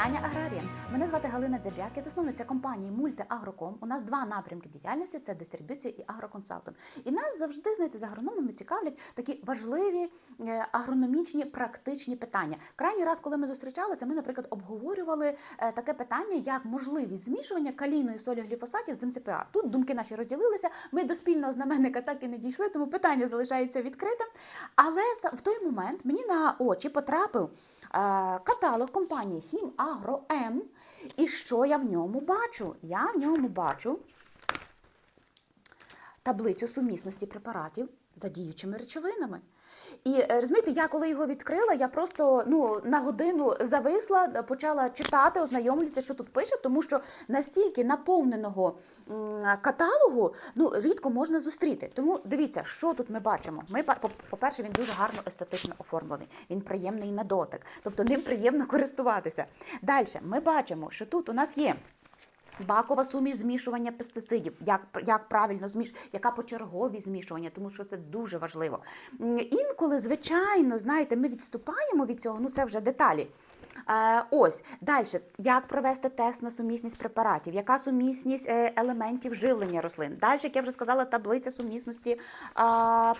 pytania o Звати Галина Дзяб'як, я засновниця компанії Мультиагроком. У нас два напрямки діяльності це дистриб'юція і агроконсалтинг. І нас завжди знаєте, з агрономами цікавлять такі важливі е, агрономічні практичні питання. Крайній раз, коли ми зустрічалися, ми, наприклад, обговорювали е, таке питання, як можливість змішування калійної солі гліфосатів з МЦПА. Тут думки наші розділилися. Ми до спільного знаменника так і не дійшли, тому питання залишається відкритим. Але в той момент мені на очі потрапив е, каталог компанії Хімагро М. І що я в ньому бачу? Я в ньому бачу таблицю сумісності препаратів за діючими речовинами. І е, розумієте, я коли його відкрила, я просто ну на годину зависла, почала читати, ознайомлюватися, що тут пише, тому що настільки наповненого каталогу ну рідко можна зустріти. Тому дивіться, що тут ми бачимо. Ми по-перше, він дуже гарно естетично оформлений. Він приємний на дотик, тобто ним приємно користуватися. Далі ми бачимо, що тут у нас є. Бакова суміш змішування пестицидів, як, як правильно зміш, яка почергові змішування, тому що це дуже важливо. Інколи, звичайно, знаєте, ми відступаємо від цього, ну це вже деталі. Е, ось далі, як провести тест на сумісність препаратів, яка сумісність е, елементів живлення рослин. Далі, як я вже сказала, таблиця сумісності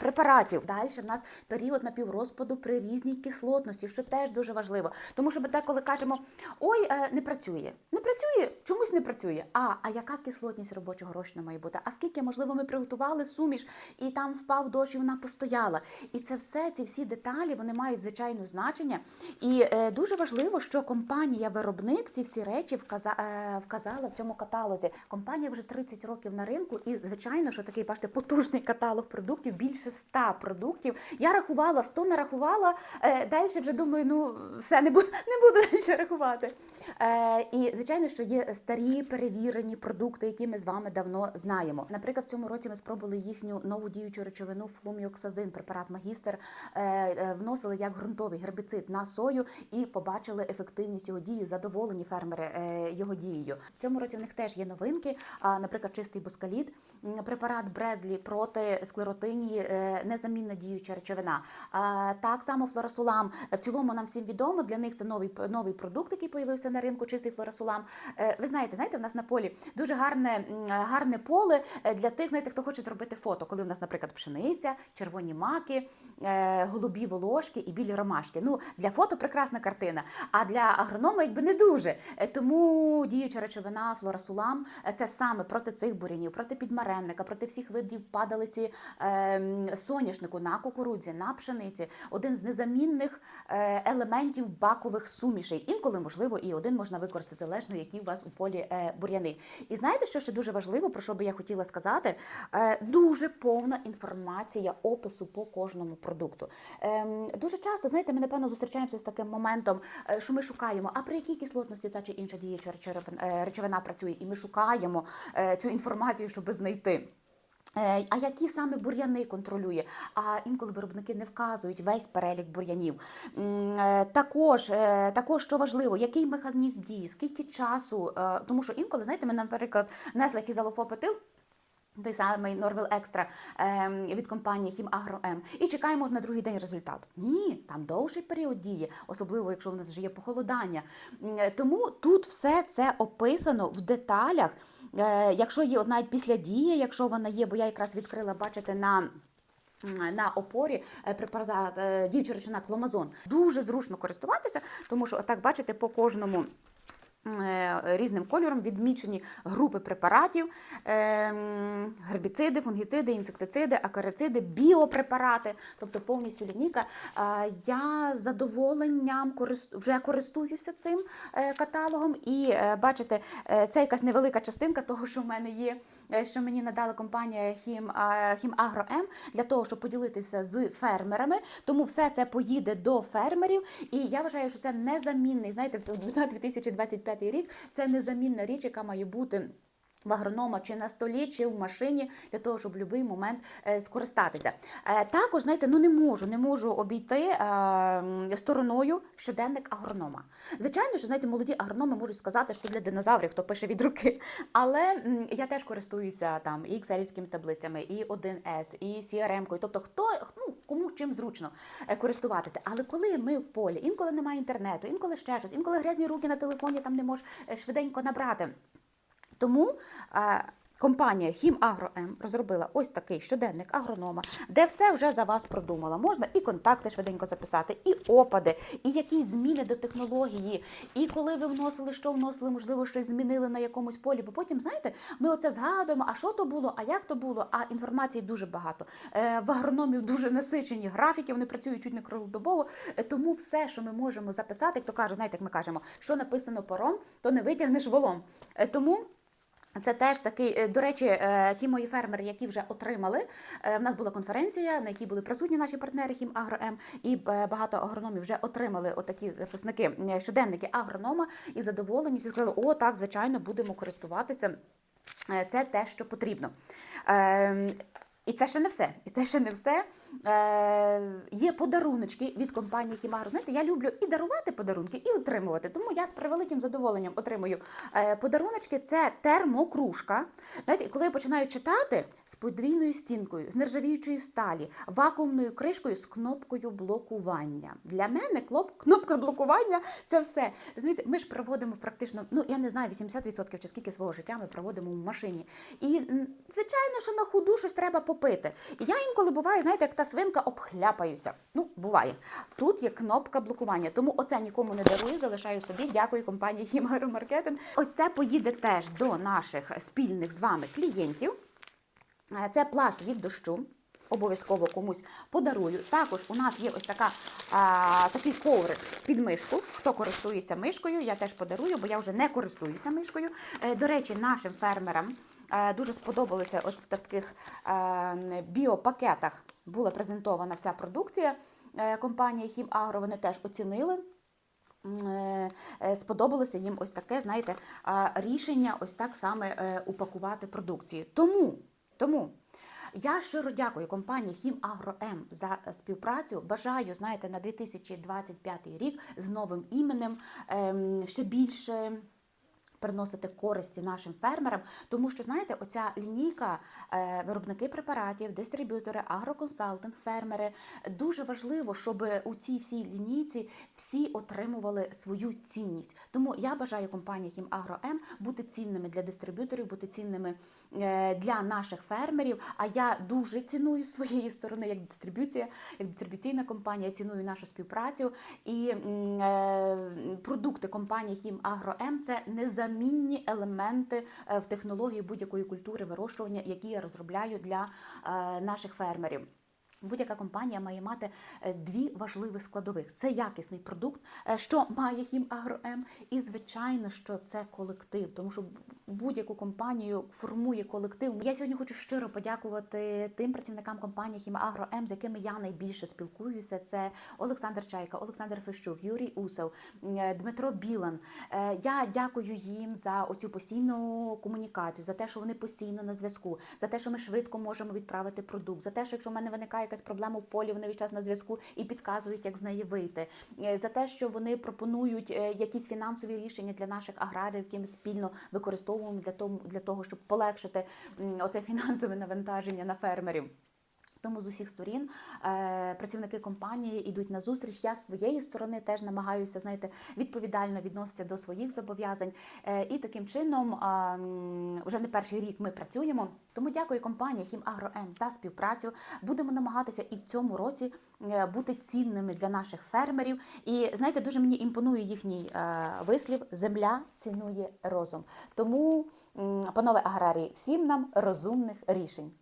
препаратів. Далі в нас період напіврозпаду при різній кислотності, що теж дуже важливо. Тому що ми деколи кажемо: ой, е, не працює. Не працює, чомусь не працює. А, а яка кислотність робочого розчину має бути? А скільки, можливо, ми приготували суміш, і там впав дощ, і вона постояла. І це все, ці всі деталі, вони мають звичайно значення. І дуже важливо, що компанія-виробник ці всі речі е, вказала в цьому каталозі. Компанія вже 30 років на ринку, і звичайно, що такий бачите, потужний каталог продуктів, більше 100 продуктів. Я рахувала, 100 нарахувала. Е, далі вже думаю, ну все не буду, не буду більше рахувати. Е, і звичайно, що є старі перевірені продукти, які ми з вами давно знаємо. Наприклад, в цьому році ми спробували їхню нову діючу речовину флуміоксазин, препарат магістр, е, вносили як ґрунтовий гербіцид на сою і побачили ефективність його дії, задоволені фермери е, його дією. В цьому році в них теж є новинки. Наприклад, чистий боскаліт, м, препарат Бредлі проти склеротинії, е, незамінна діюча речовина. Так само флорасулам. В цілому нам всім відомо. Для них це новий новий продукт, який появився на ринку. Чистий флорасулам. Е, ви знаєте, знаєте, в нас на полі дуже гарне, гарне поле для тих, знаєте, хто хоче зробити фото, коли в нас, наприклад, пшениця, червоні маки, голубі волошки і білі ромашки. Ну для фото прекрасна картина. А для агронома якби не дуже. Е, Тому діюча речовина флорасулам е, це саме проти цих бурянів, проти підмаремника, проти всіх видів падалиці ем, соняшнику на кукурудзі, на пшениці. Один з незамінних е, елементів бакових сумішей. Інколи, можливо, і один можна використати залежно, які у вас у полі бур'яни. І знаєте, що ще дуже важливо, про що би я хотіла сказати? Дуже повна інформація опису по кожному продукту. Ем, дуже часто, знаєте, ми напевно зустрічаємося з таким моментом, що ми шукаємо, а при якій кислотності та чи інша діюча е, речовина працює, і ми шукаємо е, цю інформацію, щоб знайти. Е, А які саме бур'яни контролює? А інколи виробники не вказують весь перелік бур'янів. Е, Також, е, також що важливо, який механізм дії, скільки часу, е, тому що інколи, знаєте, ми, наприклад, несли хізалофопетил, той самий Норвел Екстра ем, від компанії Хімагро М. І чекаємо на другий день результату. Ні, там довший період дії, особливо якщо в нас вже є похолодання. Е, Тому тут все це описано в деталях. Е, Якщо є навіть після дії, якщо вона є, бо я якраз відкрила, бачите, на. На опорі е, препарат діюча кломазон дуже зручно користуватися, тому що отак бачите по кожному Е, різним кольором відмічені групи препаратів, е, гербіциди, фунгіциди, інсектициди, акарициди, біопрепарати, тобто повністю лінійка. Я з задоволенням вже користуюся цим е, каталогом, і бачите, це якась невелика частинка того, що в мене є, що мені надала компанія Хімагро М для того, щоб поділитися з фермерами. Тому все це поїде до фермерів. І я вважаю, що це незамінний, знаєте, в 2025 25 рік це незамінна річ, яка має бути. В агронома чи на столі, чи в машині для того, щоб в будь-який момент е, скористатися. Е, також знаєте, ну не можу, не можу обійти е, стороною щоденник агронома. Звичайно, що знаєте, молоді агрономи можуть сказати, що для динозаврів хто пише від руки. Але я теж користуюся там і екселівськими таблицями, і 1С, і CRM-кою. Тобто, хто ну кому чим зручно е, користуватися. Але коли ми в полі, інколи немає інтернету, інколи ще щось, інколи грязні руки на телефоні там не можеш швиденько набрати. Тому е, компанія «Хімагро-М» розробила ось такий щоденник агронома, де все вже за вас продумала. Можна і контакти швиденько записати, і опади, і якісь зміни до технології, і коли ви вносили, що вносили, можливо, щось змінили на якомусь полі. Бо потім, знаєте, ми оце згадуємо, а що то було, а як то було, а інформації дуже багато. Е, В агрономів дуже насичені графіки, вони працюють чуть не круглодобово. Е, Тому все, що ми можемо записати, як то кажуть, знаєте, як ми кажемо, що написано пором, то не витягнеш волом. Е, Тому. Це теж такий, е, до речі, е, ті мої фермери, які вже отримали. е, В нас була конференція, на якій були присутні наші партнери «Хімагро-М», і е, багато агрономів вже отримали отакі записники, щоденники агронома і задоволені. Всі сказали, о, так, звичайно, будемо користуватися. Це те, що потрібно. І це ще не все. І це ще не все. Е, є подаруночки від компанії Хімагро. Знаєте, я люблю і дарувати подарунки, і отримувати. Тому я з превеликим задоволенням отримую е, подаруночки. Це термокружка. Знаєте, коли я починаю читати з подвійною стінкою, з нержавіючої сталі, вакуумною кришкою з кнопкою блокування. Для мене клоп, кнопка блокування це все. Знаєте, ми ж проводимо практично, ну я не знаю, 80% чи скільки свого життя ми проводимо в машині. І звичайно, що на худу щось треба попити. І я інколи буваю, знаєте, як та свинка обхляпаюся. Ну, буває. Тут є кнопка блокування. Тому оце нікому не дарую, залишаю собі. Дякую компанії Хімаро Маркетинг. Ось це поїде теж до наших спільних з вами клієнтів. Е, Це плащ від дощу. Обов'язково комусь подарую. Також у нас є ось така, а, такий коврик під мишку. Хто користується мишкою, я теж подарую, бо я вже не користуюся мишкою. Е, До речі, нашим фермерам дуже сподобалося ось в таких е, біопакетах була презентована вся продукція е, компанії «Хімагро». Вони теж оцінили. Е, е, Сподобалося їм ось таке, знаєте, рішення ось так саме е, упакувати продукцію. Тому, тому я щиро дякую компанії «Хімагро-М» за е, співпрацю. Бажаю, знаєте, на 2025 рік з новим іменем ем, ще більше. Приносити користі нашим фермерам, тому що знаєте, оця лінійка е, виробники препаратів, дистриб'ютори, агроконсалтинг, фермери дуже важливо, щоб у цій всій лінійці всі отримували свою цінність. Тому я бажаю компанії «Хімагро-М» бути цінними для дистриб'юторів, бути цінними е, для наших фермерів. А я дуже ціную своєї сторони як дистриб'юція, як дистриб'юційна компанія, ціную нашу співпрацю і е, продукти компанії «Хімагро-М» – це незамінні елементи е, в технології будь-якої культури вирощування, які я розробляю для е, наших фермерів. Будь-яка компанія має мати е, дві важливі складових: це якісний продукт, е, що має «Хімагро-М», і звичайно, що це колектив, тому що будь-яку компанію формує колектив. Я сьогодні хочу щиро подякувати тим працівникам компанії «Хімагро-М», з якими я найбільше спілкуюся. Це Олександр Чайка, Олександр Фещук, Юрій Усов, е, Дмитро Білан. Я дякую їм за оцю постійну комунікацію, за те, що вони постійно на зв'язку, за те, що ми швидко можемо відправити продукт, за те, що якщо в мене виникає якась проблема в полі, вони весь час на зв'язку і підказують, як з неї вийти. Е, За те, що вони пропонують е, якісь фінансові рішення для наших аграрів, які ми спільно використовуємо для того, для того, щоб полегшити оце фінансове навантаження на фермерів. Тому з усіх сторін е, працівники компанії йдуть на зустріч. Я з своєї сторони теж намагаюся знаєте, відповідально відноситися до своїх зобов'язань. Е, і таким чином вже не перший рік ми працюємо. Тому дякую компанії «Хімагро-М» за співпрацю. Будемо намагатися і в цьому році е, бути цінними для наших фермерів. І знаєте, дуже мені імпонує їхній вислів: земля цінує розум. Тому, панове аграрії, всім нам розумних рішень.